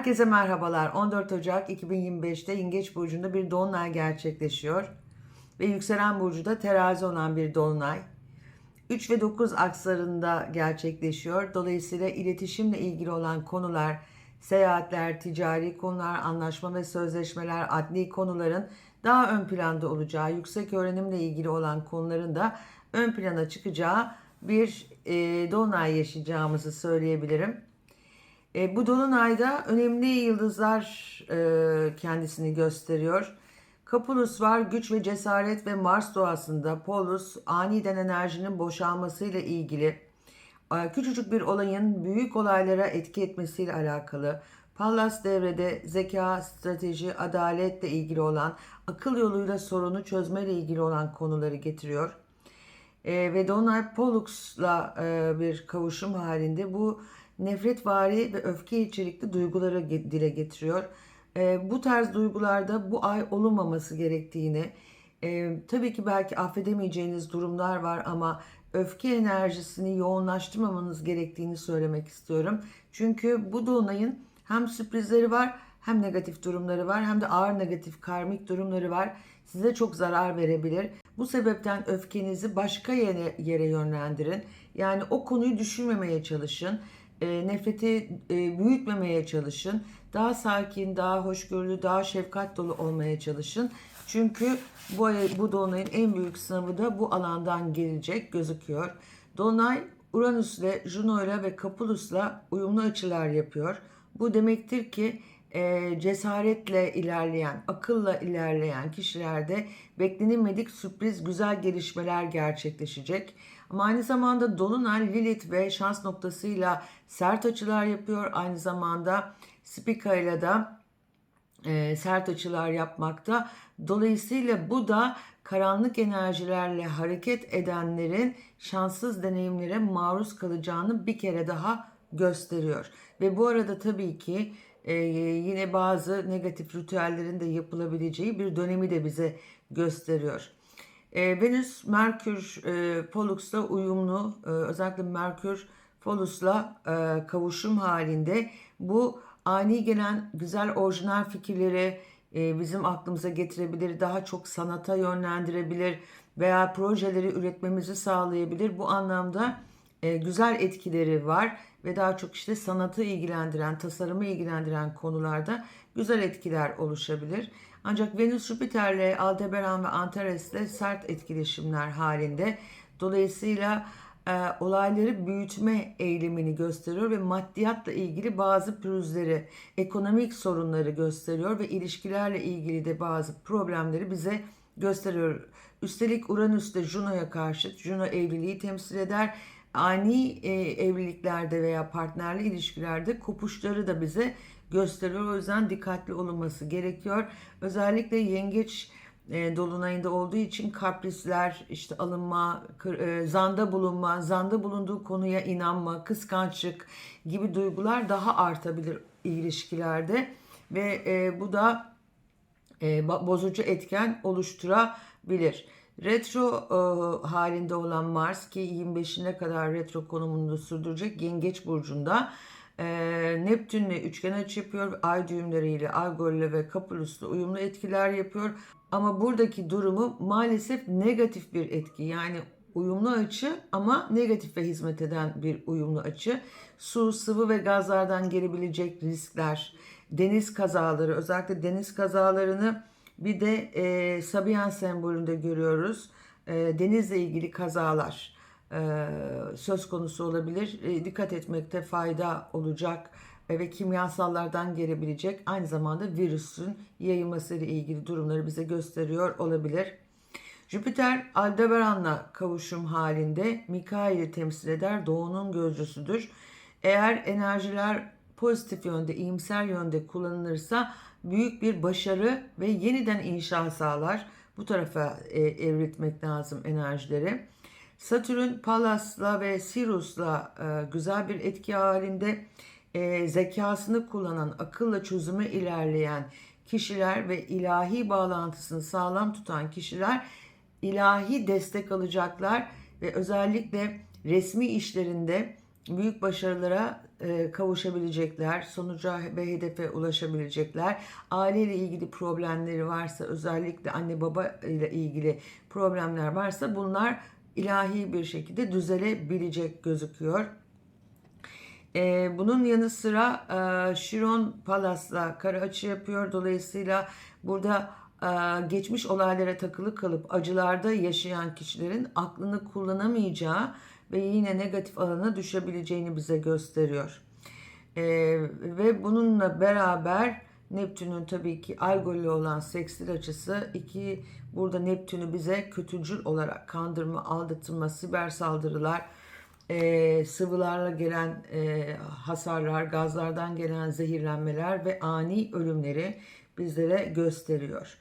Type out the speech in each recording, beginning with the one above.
Herkese merhabalar. 14 Ocak 2025'te Yengeç Burcu'nda bir dolunay gerçekleşiyor. Ve yükselen burcu da terazi olan bir dolunay. 3 ve 9 akslarında gerçekleşiyor. Dolayısıyla iletişimle ilgili olan konular, seyahatler, ticari konular, anlaşma ve sözleşmeler, adli konuların daha ön planda olacağı, yüksek öğrenimle ilgili olan konuların da ön plana çıkacağı bir e, dolunay yaşayacağımızı söyleyebilirim. E, bu dolunayda önemli yıldızlar e, kendisini gösteriyor. Kapulus var güç ve cesaret ve Mars doğasında. Polus aniden enerjinin boşalmasıyla ilgili. E, küçücük bir olayın büyük olaylara etki etmesiyle alakalı. Pallas devrede zeka, strateji, adaletle ilgili olan, akıl yoluyla sorunu çözmeyle ilgili olan konuları getiriyor. E, ve Dolunay Pollux'la e, bir kavuşum halinde bu nefretvari ve öfke içerikli duyguları dile getiriyor. E, bu tarz duygularda bu ay olunmaması gerektiğini, e, tabii ki belki affedemeyeceğiniz durumlar var ama öfke enerjisini yoğunlaştırmamanız gerektiğini söylemek istiyorum. Çünkü bu dolunayın hem sürprizleri var hem negatif durumları var hem de ağır negatif karmik durumları var. Size çok zarar verebilir. Bu sebepten öfkenizi başka yere yönlendirin. Yani o konuyu düşünmemeye çalışın. E, nefreti e, büyütmemeye çalışın. Daha sakin, daha hoşgörülü, daha şefkat dolu olmaya çalışın. Çünkü bu, bu dolunayın en büyük sınavı da bu alandan gelecek gözüküyor. Dolunay Uranüs'le, Juno'yla ve Kapulus'la uyumlu açılar yapıyor. Bu demektir ki e, cesaretle ilerleyen, akılla ilerleyen kişilerde beklenilmedik sürpriz güzel gelişmeler gerçekleşecek. Ama aynı zamanda Dolunay Lilith ve şans noktasıyla sert açılar yapıyor. Aynı zamanda Spica ile de e, sert açılar yapmakta. Dolayısıyla bu da karanlık enerjilerle hareket edenlerin şanssız deneyimlere maruz kalacağını bir kere daha gösteriyor. Ve bu arada tabii ki e, yine bazı negatif ritüellerin de yapılabileceği bir dönemi de bize gösteriyor. E, Venüs, Merkür, e, Pollux'la uyumlu, e, özellikle Merkür, Pollus'la e, kavuşum halinde bu ani gelen güzel orijinal fikirleri e, bizim aklımıza getirebilir, daha çok sanata yönlendirebilir veya projeleri üretmemizi sağlayabilir. Bu anlamda e, güzel etkileri var ve daha çok işte sanatı ilgilendiren, tasarımı ilgilendiren konularda güzel etkiler oluşabilir. Ancak Venüs Jüpiter'le Aldebaran ve Antares'le sert etkileşimler halinde. Dolayısıyla e, olayları büyütme eğilimini gösteriyor ve maddiyatla ilgili bazı pürüzleri, ekonomik sorunları gösteriyor ve ilişkilerle ilgili de bazı problemleri bize gösteriyor. Üstelik Uranüs de Juno'ya karşıt. Juno evliliği temsil eder. Ani e, evliliklerde veya partnerli ilişkilerde kopuşları da bize gösteriyor. O yüzden dikkatli olunması gerekiyor. Özellikle yengeç e, dolunayında olduğu için kaprisler, işte alınma, e, zanda bulunma, zanda bulunduğu konuya inanma, kıskançlık gibi duygular daha artabilir ilişkilerde ve e, bu da bozucu etken oluşturabilir. Retro e, halinde olan Mars ki 25'ine kadar retro konumunu sürdürecek Yengeç burcunda Neptünle üçgen açı yapıyor. Ay düğümleriyle, Algol'le ve Kapulus'la uyumlu etkiler yapıyor. Ama buradaki durumu maalesef negatif bir etki. Yani uyumlu açı ama negatife hizmet eden bir uyumlu açı. Su, sıvı ve gazlardan gelebilecek riskler, deniz kazaları, özellikle deniz kazalarını bir de e, Sabian sembolünde görüyoruz. E, denizle ilgili kazalar söz konusu olabilir. E, dikkat etmekte fayda olacak e, ve kimyasallardan gelebilecek aynı zamanda virüsün yayılması ile ilgili durumları bize gösteriyor olabilir. Jüpiter Aldebaran'la kavuşum halinde Mikail'i temsil eder. Doğunun gözcüsüdür. Eğer enerjiler pozitif yönde, iyimser yönde kullanılırsa büyük bir başarı ve yeniden inşa sağlar. Bu tarafa e, evritmek lazım enerjileri. Satürn Pallas'la ve Sirius'la e, güzel bir etki halinde e, zekasını kullanan, akılla çözüme ilerleyen kişiler ve ilahi bağlantısını sağlam tutan kişiler ilahi destek alacaklar ve özellikle resmi işlerinde büyük başarılara e, kavuşabilecekler, sonuca ve hedefe ulaşabilecekler. Aileyle ilgili problemleri varsa, özellikle anne baba ile ilgili problemler varsa bunlar ilahi bir şekilde düzelebilecek gözüküyor. Ee, bunun yanı sıra e, Chiron Palas'la kara açı yapıyor. Dolayısıyla burada e, geçmiş olaylara takılı kalıp acılarda yaşayan kişilerin aklını kullanamayacağı ve yine negatif alana düşebileceğini bize gösteriyor. Ee, ve bununla beraber Neptün'ün tabii ki Algol ile olan sekstil açısı iki burada Neptün'ü bize kötücül olarak kandırma, aldatılma, siber saldırılar, e, sıvılarla gelen e, hasarlar, gazlardan gelen zehirlenmeler ve ani ölümleri bizlere gösteriyor.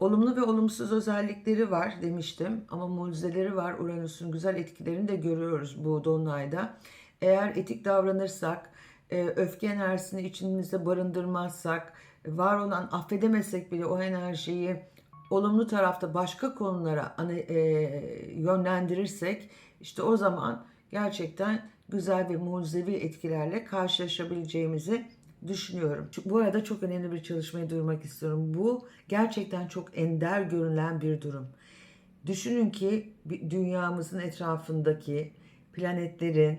Olumlu ve olumsuz özellikleri var demiştim ama mucizeleri var. Uranüs'ün güzel etkilerini de görüyoruz bu dolunayda. Eğer etik davranırsak, e, öfke enerjisini içimizde barındırmazsak, var olan affedemesek bile o enerjiyi olumlu tarafta başka konulara hani, e, yönlendirirsek işte o zaman gerçekten güzel ve mucizevi etkilerle karşılaşabileceğimizi düşünüyorum. Çünkü Bu arada çok önemli bir çalışmayı duyurmak istiyorum. Bu gerçekten çok ender görünen bir durum. Düşünün ki dünyamızın etrafındaki planetlerin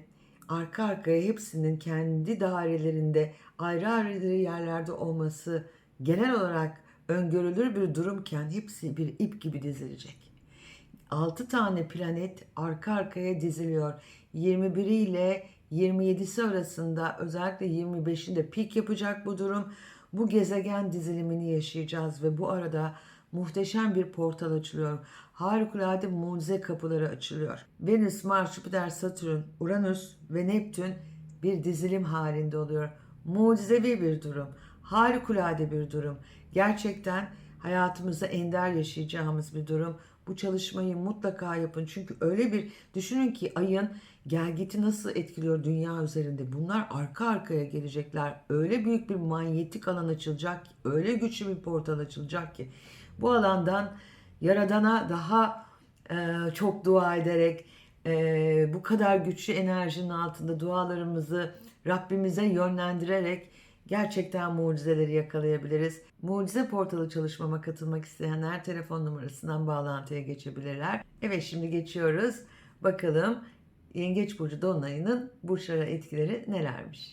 arka arkaya hepsinin kendi dairelerinde ayrı ayrı yerlerde olması genel olarak öngörülür bir durumken hepsi bir ip gibi dizilecek. 6 tane planet arka arkaya diziliyor. 21 ile 27'si arasında özellikle 25'inde pik yapacak bu durum. Bu gezegen dizilimini yaşayacağız ve bu arada muhteşem bir portal açılıyor. Harikulade mucize kapıları açılıyor. Venüs, Mars, Jüpiter, Satürn, Uranüs ve Neptün bir dizilim halinde oluyor. Mucizevi bir durum. Harikulade bir durum. Gerçekten hayatımızda ender yaşayacağımız bir durum. Bu çalışmayı mutlaka yapın. Çünkü öyle bir düşünün ki ayın gelgiti nasıl etkiliyor dünya üzerinde. Bunlar arka arkaya gelecekler. Öyle büyük bir manyetik alan açılacak ki, öyle güçlü bir portal açılacak ki bu alandan Yaradan'a daha e, çok dua ederek e, bu kadar güçlü enerjinin altında dualarımızı Rabbimize yönlendirerek gerçekten mucizeleri yakalayabiliriz. Mucize portalı çalışmama katılmak isteyenler telefon numarasından bağlantıya geçebilirler. Evet şimdi geçiyoruz. Bakalım Yengeç Burcu Dolunay'ın burçlara etkileri nelermiş?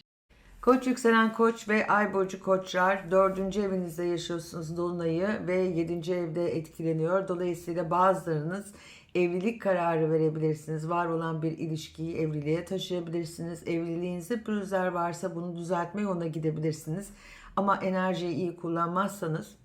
Koç yükselen koç ve ay burcu koçlar dördüncü evinizde yaşıyorsunuz dolunayı ve yedinci evde etkileniyor. Dolayısıyla bazılarınız evlilik kararı verebilirsiniz. Var olan bir ilişkiyi evliliğe taşıyabilirsiniz. Evliliğinizde pürüzler varsa bunu düzeltme yoluna gidebilirsiniz. Ama enerjiyi iyi kullanmazsanız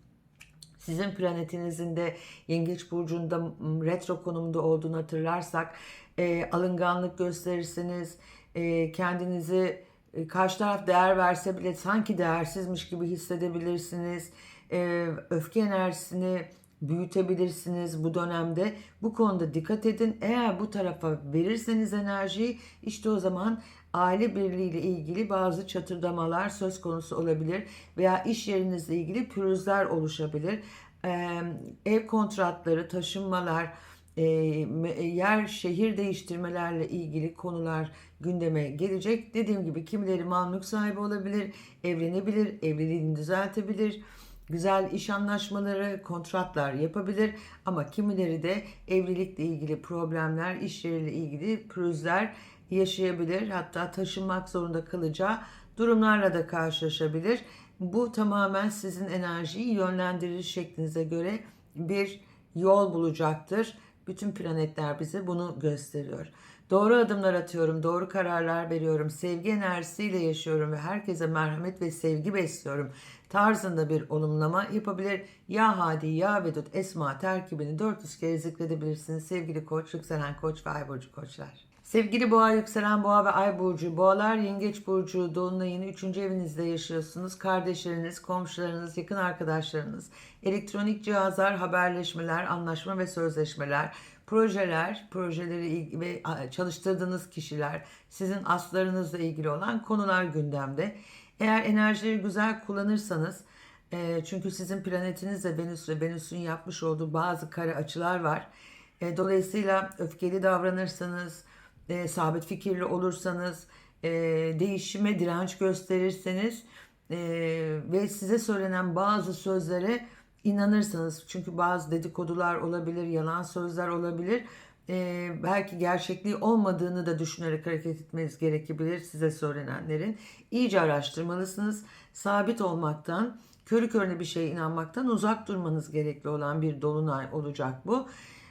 sizin planetinizin de Yengeç Burcu'nda retro konumda olduğunu hatırlarsak e, alınganlık gösterirsiniz, e, kendinizi karşı taraf değer verse bile sanki değersizmiş gibi hissedebilirsiniz, e, öfke enerjisini büyütebilirsiniz bu dönemde. Bu konuda dikkat edin. Eğer bu tarafa verirseniz enerjiyi işte o zaman aile birliğiyle ilgili bazı çatırdamalar söz konusu olabilir veya iş yerinizle ilgili pürüzler oluşabilir. Ee, ev kontratları, taşınmalar, e, yer şehir değiştirmelerle ilgili konular gündeme gelecek. Dediğim gibi kimileri mal sahibi olabilir, evlenebilir, evliliğini düzeltebilir. Güzel iş anlaşmaları, kontratlar yapabilir ama kimileri de evlilikle ilgili problemler, iş yeriyle ilgili pürüzler yaşayabilir. Hatta taşınmak zorunda kalacağı durumlarla da karşılaşabilir. Bu tamamen sizin enerjiyi yönlendirici şeklinize göre bir yol bulacaktır. Bütün planetler bize bunu gösteriyor. Doğru adımlar atıyorum, doğru kararlar veriyorum, sevgi enerjisiyle yaşıyorum ve herkese merhamet ve sevgi besliyorum tarzında bir olumlama yapabilir. Ya Hadi, Ya Vedut, Esma terkibini 400 kere zikredebilirsiniz sevgili koç, yükselen koç ve ay burcu koçlar. Sevgili boğa, yükselen boğa ve ay burcu, boğalar, yengeç burcu, dolunayın 3. evinizde yaşıyorsunuz. Kardeşleriniz, komşularınız, yakın arkadaşlarınız, elektronik cihazlar, haberleşmeler, anlaşma ve sözleşmeler, projeler, projeleri ve çalıştırdığınız kişiler, sizin aslarınızla ilgili olan konular gündemde. Eğer enerjileri güzel kullanırsanız, e, çünkü sizin planetinizle Venüs ve Venüs'ün yapmış olduğu bazı kare açılar var. E, dolayısıyla öfkeli davranırsanız, e, sabit fikirli olursanız, e, değişime direnç gösterirseniz e, ve size söylenen bazı sözlere inanırsanız çünkü bazı dedikodular olabilir, yalan sözler olabilir. E, belki gerçekliği olmadığını da düşünerek hareket etmeniz gerekebilir size söylenenlerin. İyice araştırmalısınız. Sabit olmaktan, körü körüne bir şeye inanmaktan uzak durmanız gerekli olan bir dolunay olacak bu.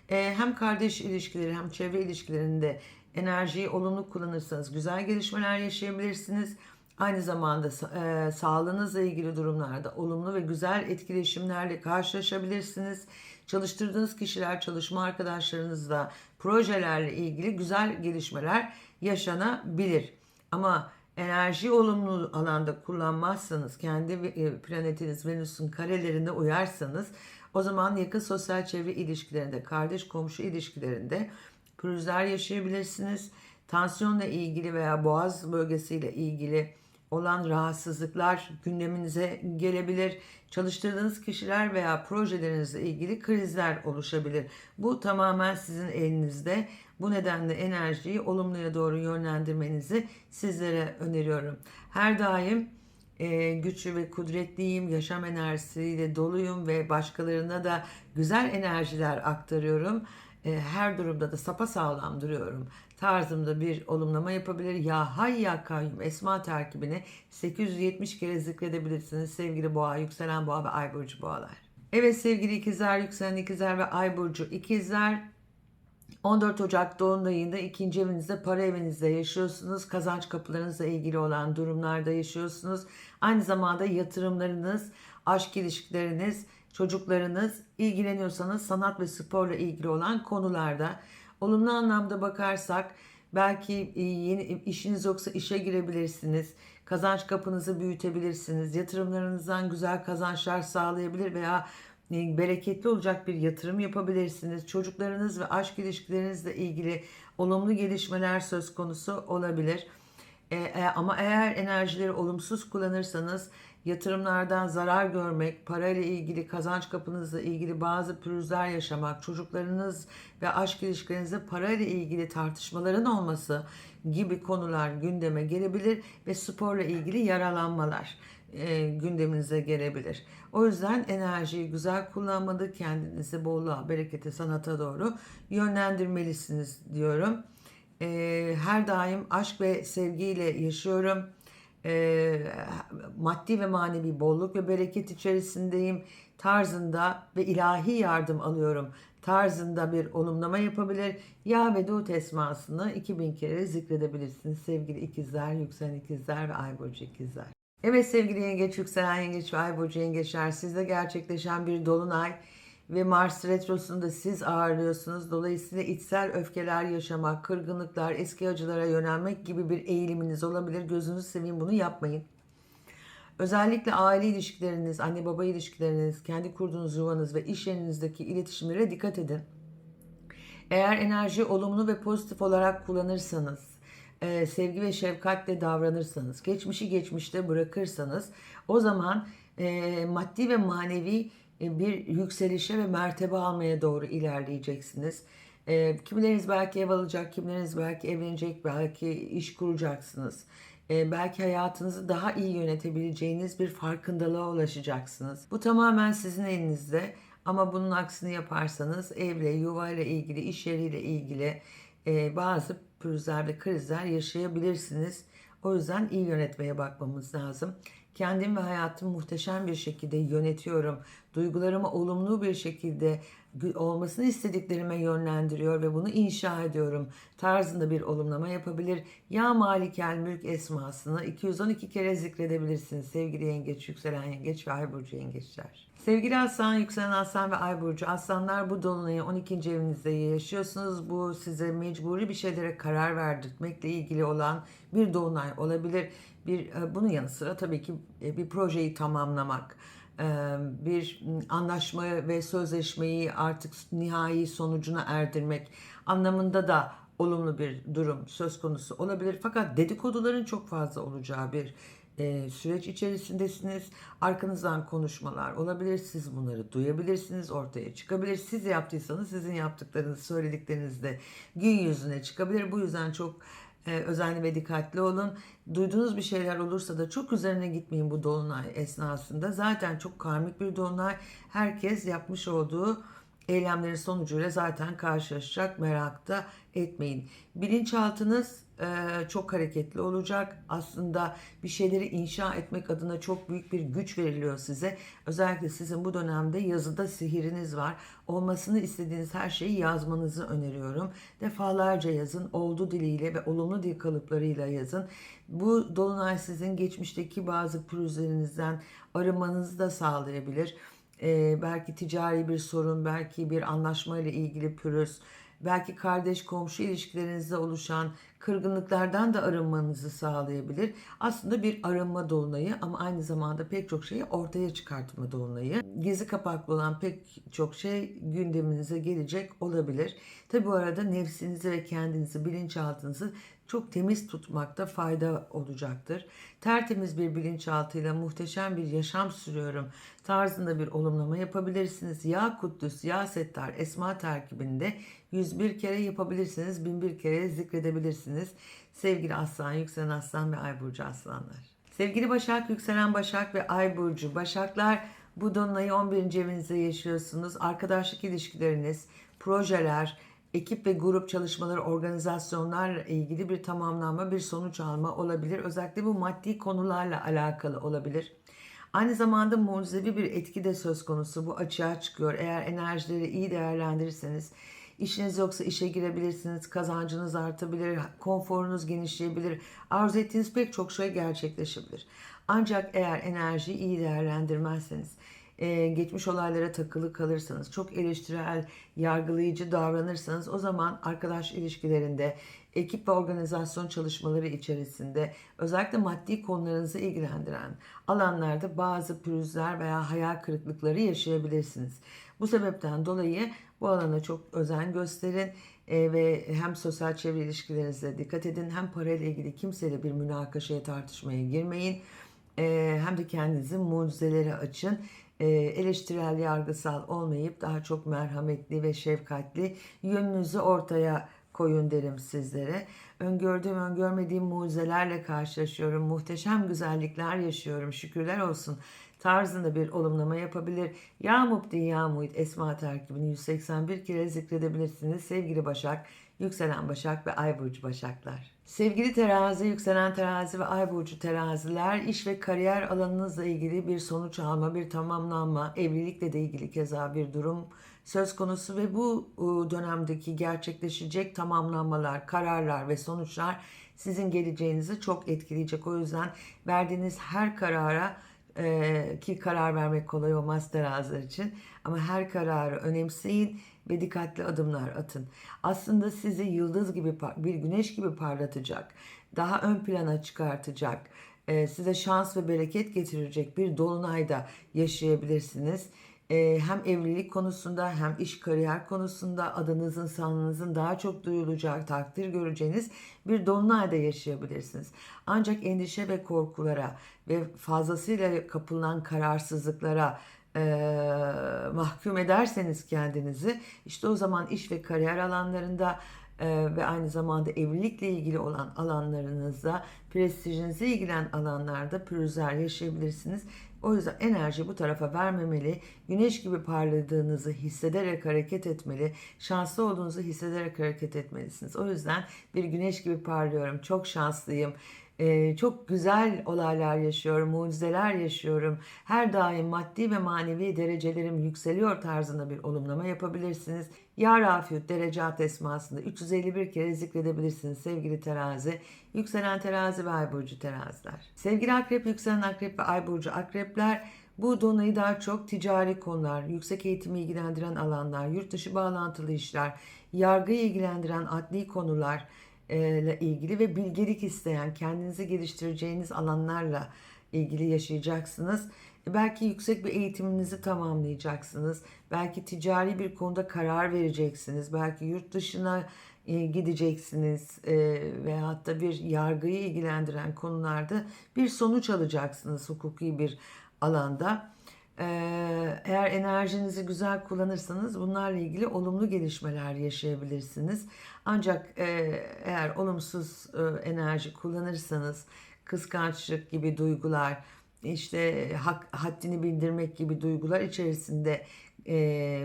E, hem kardeş ilişkileri hem çevre ilişkilerinde enerjiyi olumlu kullanırsanız güzel gelişmeler yaşayabilirsiniz. Aynı zamanda e, sağlığınızla ilgili durumlarda olumlu ve güzel etkileşimlerle karşılaşabilirsiniz. Çalıştırdığınız kişiler, çalışma arkadaşlarınızla, projelerle ilgili güzel gelişmeler yaşanabilir. Ama enerji olumlu alanda kullanmazsanız, kendi e, planetiniz Venüs'ün karelerinde uyarsanız o zaman yakın sosyal çevre ilişkilerinde, kardeş komşu ilişkilerinde pürüzler yaşayabilirsiniz. Tansiyonla ilgili veya boğaz bölgesiyle ilgili olan rahatsızlıklar gündeminize gelebilir. Çalıştırdığınız kişiler veya projelerinizle ilgili krizler oluşabilir. Bu tamamen sizin elinizde. Bu nedenle enerjiyi olumluya doğru yönlendirmenizi sizlere öneriyorum. Her daim e, güçlü ve kudretliyim, yaşam enerjisiyle doluyum ve başkalarına da güzel enerjiler aktarıyorum. E, her durumda da sapa sağlam duruyorum tarzımda bir olumlama yapabilir. Ya hay ya kayyum esma terkibini 870 kere zikredebilirsiniz sevgili boğa, yükselen boğa ve ay burcu boğalar. Evet sevgili ikizler, yükselen ikizler ve ay burcu ikizler 14 Ocak doğum ayında ikinci evinizde, para evinizde yaşıyorsunuz. Kazanç kapılarınızla ilgili olan durumlarda yaşıyorsunuz. Aynı zamanda yatırımlarınız, aşk ilişkileriniz, çocuklarınız, ilgileniyorsanız sanat ve sporla ilgili olan konularda Olumlu anlamda bakarsak belki e, yeni işiniz yoksa işe girebilirsiniz. Kazanç kapınızı büyütebilirsiniz. Yatırımlarınızdan güzel kazançlar sağlayabilir veya e, bereketli olacak bir yatırım yapabilirsiniz. Çocuklarınız ve aşk ilişkilerinizle ilgili olumlu gelişmeler söz konusu olabilir. E, e, ama eğer enerjileri olumsuz kullanırsanız yatırımlardan zarar görmek, parayla ilgili, kazanç kapınızla ilgili bazı pürüzler yaşamak, çocuklarınız ve aşk ilişkilerinizde parayla ilgili tartışmaların olması gibi konular gündeme gelebilir ve sporla ilgili yaralanmalar e, gündeminize gelebilir. O yüzden enerjiyi güzel kullanmalı, kendinizi bolluğa, berekete, sanata doğru yönlendirmelisiniz diyorum. E, her daim aşk ve sevgiyle yaşıyorum e, maddi ve manevi bolluk ve bereket içerisindeyim tarzında ve ilahi yardım alıyorum tarzında bir olumlama yapabilir. Ya ve Dut esmasını 2000 kere zikredebilirsiniz sevgili ikizler, yükselen ikizler ve ay burcu ikizler. Evet sevgili yengeç, yükselen yengeç ve ay burcu yengeçler sizde gerçekleşen bir dolunay ve Mars retrosunda siz ağırlıyorsunuz. Dolayısıyla içsel öfkeler yaşamak, kırgınlıklar, eski acılara yönelmek gibi bir eğiliminiz olabilir. Gözünüzü seveyim bunu yapmayın. Özellikle aile ilişkileriniz, anne baba ilişkileriniz, kendi kurduğunuz yuvanız ve iş yerinizdeki iletişimlere dikkat edin. Eğer enerji olumlu ve pozitif olarak kullanırsanız, e, sevgi ve şefkatle davranırsanız, geçmişi geçmişte bırakırsanız o zaman e, maddi ve manevi bir yükselişe ve mertebe almaya doğru ilerleyeceksiniz. E, kimileriniz belki ev alacak, kimileriniz belki evlenecek, belki iş kuracaksınız. E, belki hayatınızı daha iyi yönetebileceğiniz bir farkındalığa ulaşacaksınız. Bu tamamen sizin elinizde. Ama bunun aksini yaparsanız evle, yuvayla ilgili, iş yeriyle ilgili bazı pürüzler ve krizler yaşayabilirsiniz. O yüzden iyi yönetmeye bakmamız lazım. Kendim ve hayatımı muhteşem bir şekilde yönetiyorum. Duygularımı olumlu bir şekilde olmasını istediklerime yönlendiriyor ve bunu inşa ediyorum tarzında bir olumlama yapabilir. Ya Malikel Mülk esmasını 212 kere zikredebilirsiniz sevgili yengeç, yükselen yengeç ve ay burcu yengeçler. Sevgili aslan, yükselen aslan ve ay burcu aslanlar bu dolunayı 12. evinizde yaşıyorsunuz. Bu size mecburi bir şeylere karar verdirtmekle ilgili olan bir dolunay olabilir. Bir e, bunun yanı sıra tabii ki e, bir projeyi tamamlamak, e, bir anlaşma ve sözleşmeyi artık nihai sonucuna erdirmek anlamında da olumlu bir durum söz konusu olabilir. Fakat dedikoduların çok fazla olacağı bir e, süreç içerisindesiniz. Arkanızdan konuşmalar olabilir. Siz bunları duyabilirsiniz. Ortaya çıkabilir. Siz yaptıysanız sizin yaptıklarınız, söyledikleriniz de gün yüzüne çıkabilir. Bu yüzden çok Ee, özenli ve dikkatli olun. Duyduğunuz bir şeyler olursa da çok üzerine gitmeyin bu dolunay esnasında. Zaten çok karmik bir dolunay. Herkes yapmış olduğu eylemlerin sonucuyla zaten karşılaşacak. Merakta etmeyin. Bilinçaltınız e, çok hareketli olacak. Aslında bir şeyleri inşa etmek adına çok büyük bir güç veriliyor size. Özellikle sizin bu dönemde yazıda sihiriniz var. Olmasını istediğiniz her şeyi yazmanızı öneriyorum. Defalarca yazın, oldu diliyle ve olumlu dil kalıplarıyla yazın. Bu dolunay sizin geçmişteki bazı pürüzlerinizden arınmanızı da sağlayabilir. Ee, belki ticari bir sorun, belki bir anlaşma ile ilgili pürüz, belki kardeş komşu ilişkilerinizde oluşan kırgınlıklardan da arınmanızı sağlayabilir. Aslında bir arınma dolunayı ama aynı zamanda pek çok şeyi ortaya çıkartma dolunayı. Gizli kapaklı olan pek çok şey gündeminize gelecek olabilir. Tabi bu arada nefsinizi ve kendinizi, bilinçaltınızı çok temiz tutmakta fayda olacaktır. Tertemiz bir bilinçaltıyla muhteşem bir yaşam sürüyorum tarzında bir olumlama yapabilirsiniz. Ya Kuddüs, Ya Settar, Esma terkibinde 101 kere yapabilirsiniz, 1001 kere zikredebilirsiniz. Sevgili Aslan, Yükselen Aslan ve Ay Burcu Aslanlar. Sevgili Başak, Yükselen Başak ve Ay Burcu. Başaklar bu Dolunay'ı 11. evinizde yaşıyorsunuz. Arkadaşlık ilişkileriniz, projeler, ekip ve grup çalışmaları, organizasyonlarla ilgili bir tamamlanma, bir sonuç alma olabilir. Özellikle bu maddi konularla alakalı olabilir. Aynı zamanda mucizevi bir etki de söz konusu. Bu açığa çıkıyor. Eğer enerjileri iyi değerlendirirseniz, işiniz yoksa işe girebilirsiniz, kazancınız artabilir, konforunuz genişleyebilir, arzu ettiğiniz pek çok şey gerçekleşebilir. Ancak eğer enerjiyi iyi değerlendirmezseniz, e, geçmiş olaylara takılı kalırsanız, çok eleştirel, yargılayıcı davranırsanız o zaman arkadaş ilişkilerinde, ekip ve organizasyon çalışmaları içerisinde özellikle maddi konularınızı ilgilendiren alanlarda bazı pürüzler veya hayal kırıklıkları yaşayabilirsiniz. Bu sebepten dolayı bu alana çok özen gösterin e, ve hem sosyal çevre ilişkilerinize dikkat edin hem parayla ilgili kimseyle bir münakaşaya tartışmaya girmeyin e, hem de kendinizi mucizelere açın e, eleştirel yargısal olmayıp daha çok merhametli ve şefkatli yönünüzü ortaya koyun derim sizlere. Öngördüğüm, öngörmediğim mucizelerle karşılaşıyorum. Muhteşem güzellikler yaşıyorum. Şükürler olsun tarzında bir olumlama yapabilir. Ya Mubdi Ya Muhit Esma terkibini 181 kere zikredebilirsiniz. Sevgili Başak, Yükselen Başak ve Ay Burcu Başaklar. Sevgili terazi, yükselen terazi ve ay burcu teraziler iş ve kariyer alanınızla ilgili bir sonuç alma, bir tamamlanma, evlilikle de ilgili keza bir durum söz konusu ve bu dönemdeki gerçekleşecek tamamlanmalar, kararlar ve sonuçlar sizin geleceğinizi çok etkileyecek. O yüzden verdiğiniz her karara e, ki karar vermek kolay olmaz teraziler için ama her kararı önemseyin ve dikkatli adımlar atın. Aslında sizi yıldız gibi bir güneş gibi parlatacak, daha ön plana çıkartacak, size şans ve bereket getirecek bir dolunayda yaşayabilirsiniz. E, hem evlilik konusunda hem iş kariyer konusunda adınızın sanınızın daha çok duyulacak takdir göreceğiniz bir dolunayda yaşayabilirsiniz. Ancak endişe ve korkulara ve fazlasıyla kapılan kararsızlıklara e, mahkum ederseniz kendinizi işte o zaman iş ve kariyer alanlarında e, ve aynı zamanda evlilikle ilgili olan alanlarınızda prestijinize ilgilen alanlarda pürüzler yaşayabilirsiniz. O yüzden enerji bu tarafa vermemeli. Güneş gibi parladığınızı hissederek hareket etmeli. Şanslı olduğunuzu hissederek hareket etmelisiniz. O yüzden bir güneş gibi parlıyorum. Çok şanslıyım ee, çok güzel olaylar yaşıyorum, mucizeler yaşıyorum. Her daim maddi ve manevi derecelerim yükseliyor tarzında bir olumlama yapabilirsiniz. Ya Rafiut derecat esmasında 351 kere zikredebilirsiniz sevgili terazi. Yükselen terazi ve ay burcu teraziler. Sevgili akrep, yükselen akrep ve ay burcu akrepler bu donayı daha çok ticari konular, yüksek eğitimi ilgilendiren alanlar, yurt dışı bağlantılı işler, yargıyı ilgilendiren adli konular, ile ilgili ve bilgelik isteyen, kendinizi geliştireceğiniz alanlarla ilgili yaşayacaksınız. E, belki yüksek bir eğitiminizi tamamlayacaksınız. Belki ticari bir konuda karar vereceksiniz. Belki yurt dışına e, gideceksiniz e, veyahut da bir yargıyı ilgilendiren konularda bir sonuç alacaksınız hukuki bir alanda. Ee, eğer enerjinizi güzel kullanırsanız bunlarla ilgili olumlu gelişmeler yaşayabilirsiniz. Ancak e, eğer olumsuz e, enerji kullanırsanız kıskançlık gibi duygular, işte hak, haddini bildirmek gibi duygular içerisinde e,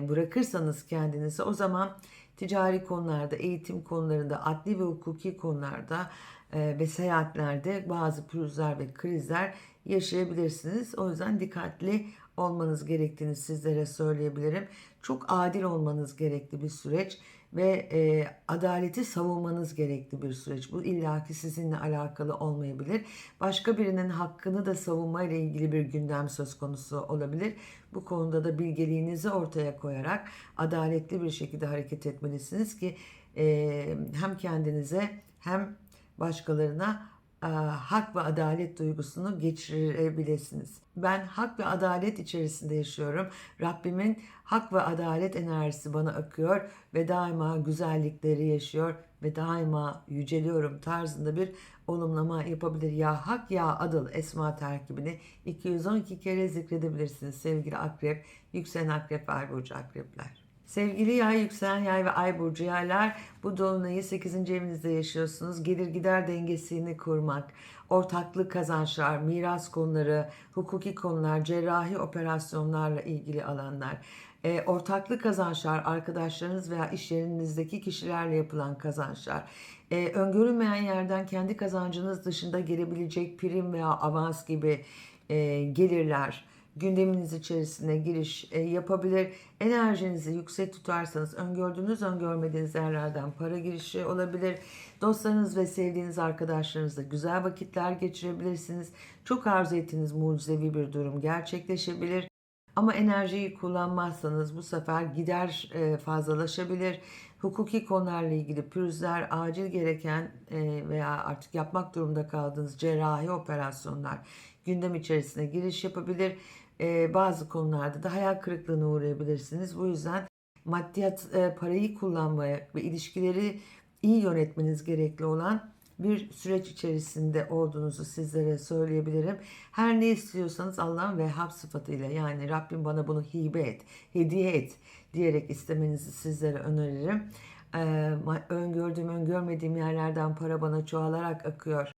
bırakırsanız kendinizi o zaman ticari konularda, eğitim konularında, adli ve hukuki konularda e, ve seyahatlerde bazı pürüzler ve krizler yaşayabilirsiniz. O yüzden dikkatli olmanız gerektiğini sizlere söyleyebilirim. Çok adil olmanız gerekli bir süreç ve e, adaleti savunmanız gerekli bir süreç. Bu illaki sizinle alakalı olmayabilir. Başka birinin hakkını da savunma ile ilgili bir gündem söz konusu olabilir. Bu konuda da bilgeliğinizi ortaya koyarak adaletli bir şekilde hareket etmelisiniz ki e, hem kendinize hem başkalarına hak ve adalet duygusunu geçirebilirsiniz. Ben hak ve adalet içerisinde yaşıyorum. Rabbimin hak ve adalet enerjisi bana akıyor ve daima güzellikleri yaşıyor ve daima yüceliyorum tarzında bir olumlama yapabilir. Ya hak ya adıl esma terkibini 212 kere zikredebilirsiniz sevgili akrep, yükselen akrep, ay burcu akrepler. Sevgili yay, yükselen yay ve ay burcu yaylar bu dolunayı 8. evinizde yaşıyorsunuz. Gelir gider dengesini kurmak, ortaklık kazançlar, miras konuları, hukuki konular, cerrahi operasyonlarla ilgili alanlar. E, ortaklık kazançlar, arkadaşlarınız veya iş yerinizdeki kişilerle yapılan kazançlar. E, öngörülmeyen yerden kendi kazancınız dışında gelebilecek prim veya avans gibi e, gelirler gündeminiz içerisine giriş e, yapabilir. Enerjinizi yüksek tutarsanız öngördüğünüz öngörmediğiniz yerlerden para girişi olabilir. Dostlarınız ve sevdiğiniz arkadaşlarınızla güzel vakitler geçirebilirsiniz. Çok arzu ettiğiniz mucizevi bir durum gerçekleşebilir. Ama enerjiyi kullanmazsanız bu sefer gider e, fazlalaşabilir. Hukuki konularla ilgili pürüzler, acil gereken e, veya artık yapmak durumunda kaldığınız cerrahi operasyonlar gündem içerisine giriş yapabilir. E, bazı konularda da hayal kırıklığına uğrayabilirsiniz. Bu yüzden maddiyat e, parayı kullanmaya ve ilişkileri iyi yönetmeniz gerekli olan bir süreç içerisinde olduğunuzu sizlere söyleyebilirim. Her ne istiyorsanız Allah'ın Vehhab sıfatıyla yani Rabbim bana bunu hibe et, hediye et diyerek istemenizi sizlere öneririm. Ee, öngördüğüm, öngörmediğim yerlerden para bana çoğalarak akıyor.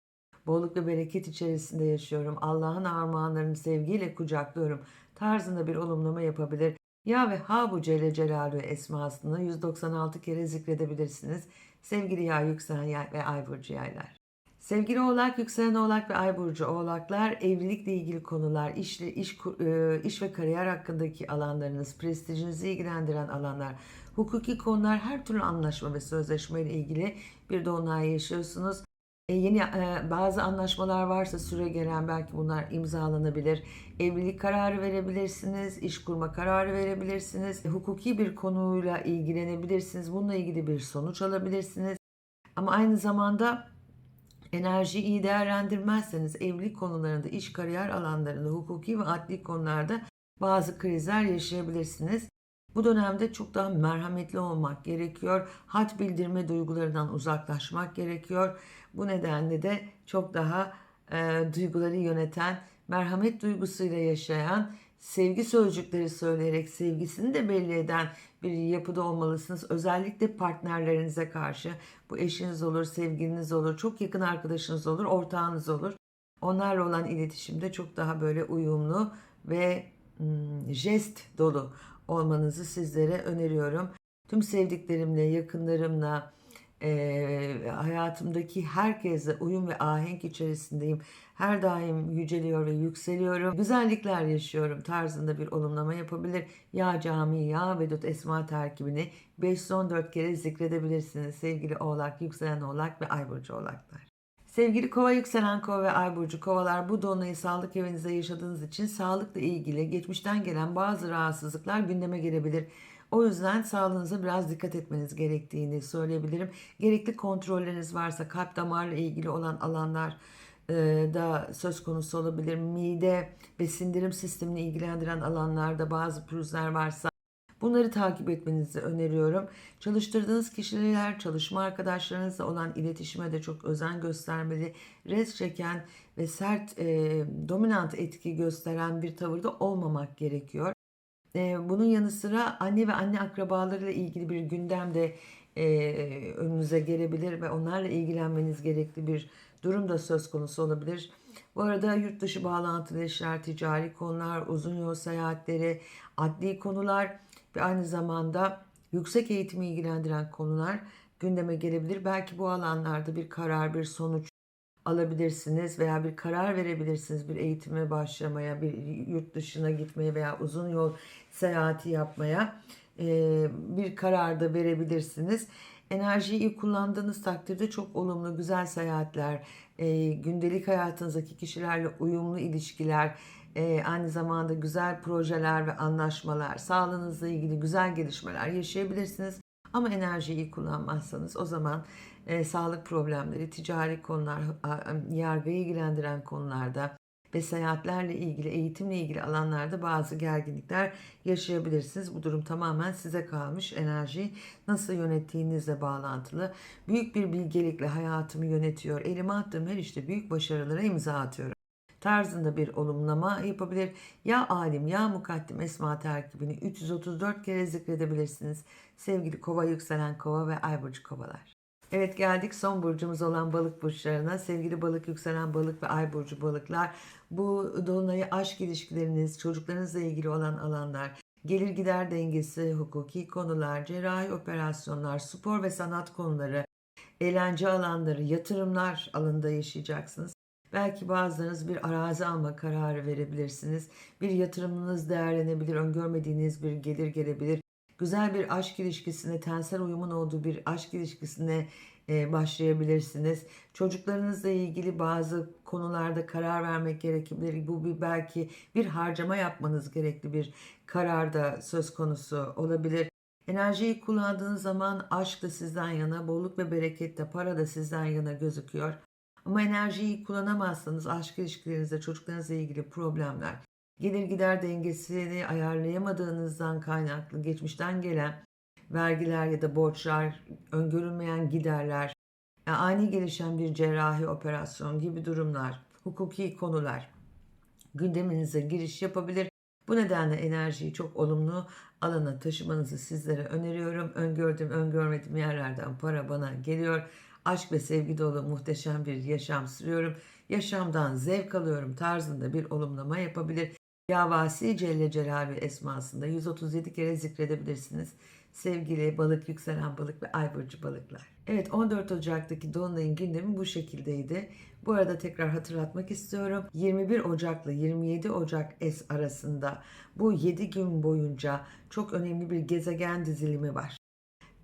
Bolluk bereket içerisinde yaşıyorum. Allah'ın armağanlarını sevgiyle kucaklıyorum. Tarzında bir olumlama yapabilir. Ya ve ha bu Celle Celaluhu esmasını 196 kere zikredebilirsiniz. Sevgili yay, yükselen yay ve ay burcu yaylar. Sevgili oğlak, yükselen oğlak ve ay burcu oğlaklar evlilikle ilgili konular, iş, iş, e, iş ve kariyer hakkındaki alanlarınız, prestijinizi ilgilendiren alanlar, hukuki konular, her türlü anlaşma ve sözleşme ile ilgili bir dolunay yaşıyorsunuz. E, yeni e, bazı anlaşmalar varsa süre gelen belki bunlar imzalanabilir. Evlilik kararı verebilirsiniz, iş kurma kararı verebilirsiniz. Hukuki bir konuyla ilgilenebilirsiniz. Bununla ilgili bir sonuç alabilirsiniz. Ama aynı zamanda enerjiyi iyi değerlendirmezseniz evlilik konularında, iş kariyer alanlarında, hukuki ve adli konularda bazı krizler yaşayabilirsiniz. Bu dönemde çok daha merhametli olmak gerekiyor. Had bildirme duygularından uzaklaşmak gerekiyor. Bu nedenle de çok daha e, duyguları yöneten, merhamet duygusuyla yaşayan, sevgi sözcükleri söyleyerek sevgisini de belli eden bir yapıda olmalısınız. Özellikle partnerlerinize karşı bu eşiniz olur, sevgiliniz olur, çok yakın arkadaşınız olur, ortağınız olur. Onlarla olan iletişimde çok daha böyle uyumlu ve hmm, jest dolu olmanızı sizlere öneriyorum. Tüm sevdiklerimle, yakınlarımla, e, hayatımdaki herkesle uyum ve ahenk içerisindeyim. Her daim yüceliyor ve yükseliyorum. Güzellikler yaşıyorum tarzında bir olumlama yapabilir. Ya cami ya vedut esma terkibini 514 kere zikredebilirsiniz sevgili oğlak, yükselen oğlak ve ay burcu oğlaklar. Sevgili kova yükselen kova ve ay burcu kovalar bu dolunayı sağlık evinizde yaşadığınız için sağlıkla ilgili geçmişten gelen bazı rahatsızlıklar gündeme gelebilir. O yüzden sağlığınıza biraz dikkat etmeniz gerektiğini söyleyebilirim. Gerekli kontrolleriniz varsa kalp damarla ilgili olan alanlar e, da söz konusu olabilir. Mide ve sindirim sistemini ilgilendiren alanlarda bazı pürüzler varsa Bunları takip etmenizi öneriyorum. Çalıştırdığınız kişiler, çalışma arkadaşlarınızla olan iletişime de çok özen göstermeli. Res çeken ve sert, e, dominant etki gösteren bir tavırda olmamak gerekiyor. E, bunun yanı sıra anne ve anne akrabalarıyla ilgili bir gündem de e, önünüze gelebilir ve onlarla ilgilenmeniz gerekli bir durum da söz konusu olabilir. Bu arada yurt dışı bağlantılı işler, ticari konular, uzun yol seyahatleri, adli konular ve aynı zamanda yüksek eğitimi ilgilendiren konular gündeme gelebilir. Belki bu alanlarda bir karar, bir sonuç alabilirsiniz veya bir karar verebilirsiniz bir eğitime başlamaya, bir yurt dışına gitmeye veya uzun yol seyahati yapmaya bir karar da verebilirsiniz. Enerjiyi iyi kullandığınız takdirde çok olumlu, güzel seyahatler, gündelik hayatınızdaki kişilerle uyumlu ilişkiler, e, aynı zamanda güzel projeler ve anlaşmalar, sağlığınızla ilgili güzel gelişmeler yaşayabilirsiniz. Ama enerjiyi iyi kullanmazsanız o zaman e, sağlık problemleri, ticari konular, yargıyı ilgilendiren konularda ve seyahatlerle ilgili, eğitimle ilgili alanlarda bazı gerginlikler yaşayabilirsiniz. Bu durum tamamen size kalmış. Enerjiyi nasıl yönettiğinizle bağlantılı. Büyük bir bilgelikle hayatımı yönetiyor. Elime attığım her işte büyük başarılara imza atıyorum tarzında bir olumlama yapabilir. Ya alim ya mukaddim esma terkibini 334 kere zikredebilirsiniz. Sevgili kova yükselen kova ve ay burcu kovalar. Evet geldik son burcumuz olan balık burçlarına. Sevgili balık yükselen balık ve ay burcu balıklar. Bu dolunayı aşk ilişkileriniz, çocuklarınızla ilgili olan alanlar, gelir gider dengesi, hukuki konular, cerrahi operasyonlar, spor ve sanat konuları, eğlence alanları, yatırımlar alanında yaşayacaksınız. Belki bazılarınız bir arazi alma kararı verebilirsiniz. Bir yatırımınız değerlenebilir, öngörmediğiniz bir gelir gelebilir. Güzel bir aşk ilişkisine, tensel uyumun olduğu bir aşk ilişkisine e, başlayabilirsiniz. Çocuklarınızla ilgili bazı konularda karar vermek gerekebilir. Bu bir belki bir harcama yapmanız gerekli bir karar da söz konusu olabilir. Enerjiyi kullandığınız zaman aşk da sizden yana, bolluk ve bereket de, para da sizden yana gözüküyor. Ama enerjiyi kullanamazsanız aşk ilişkilerinizde çocuklarınızla ilgili problemler, gelir gider dengesini ayarlayamadığınızdan kaynaklı geçmişten gelen vergiler ya da borçlar, öngörülmeyen giderler, yani ani gelişen bir cerrahi operasyon gibi durumlar, hukuki konular gündeminize giriş yapabilir. Bu nedenle enerjiyi çok olumlu alana taşımanızı sizlere öneriyorum. Öngördüğüm, öngörmediğim yerlerden para bana geliyor. Aşk ve sevgi dolu muhteşem bir yaşam sürüyorum. Yaşamdan zevk alıyorum tarzında bir olumlama yapabilir. Yavasi Celle Celaluhu esmasında 137 kere zikredebilirsiniz. Sevgili balık, yükselen balık ve ay burcu balıklar. Evet 14 Ocak'taki Dolunay'ın gündemi bu şekildeydi. Bu arada tekrar hatırlatmak istiyorum. 21 Ocak'la 27 Ocak es arasında bu 7 gün boyunca çok önemli bir gezegen dizilimi var.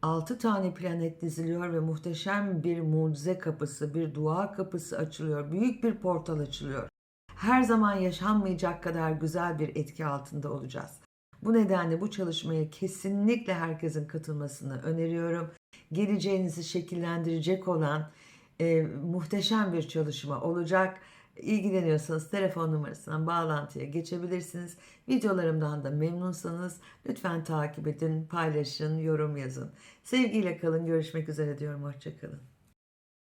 6 tane planet diziliyor ve muhteşem bir mucize kapısı, bir dua kapısı açılıyor. Büyük bir portal açılıyor. Her zaman yaşanmayacak kadar güzel bir etki altında olacağız. Bu nedenle bu çalışmaya kesinlikle herkesin katılmasını öneriyorum. Geleceğinizi şekillendirecek olan e, muhteşem bir çalışma olacak. İlgileniyorsanız telefon numarasından bağlantıya geçebilirsiniz. Videolarımdan da memnunsanız lütfen takip edin, paylaşın, yorum yazın. Sevgiyle kalın, görüşmek üzere diyorum, hoşçakalın.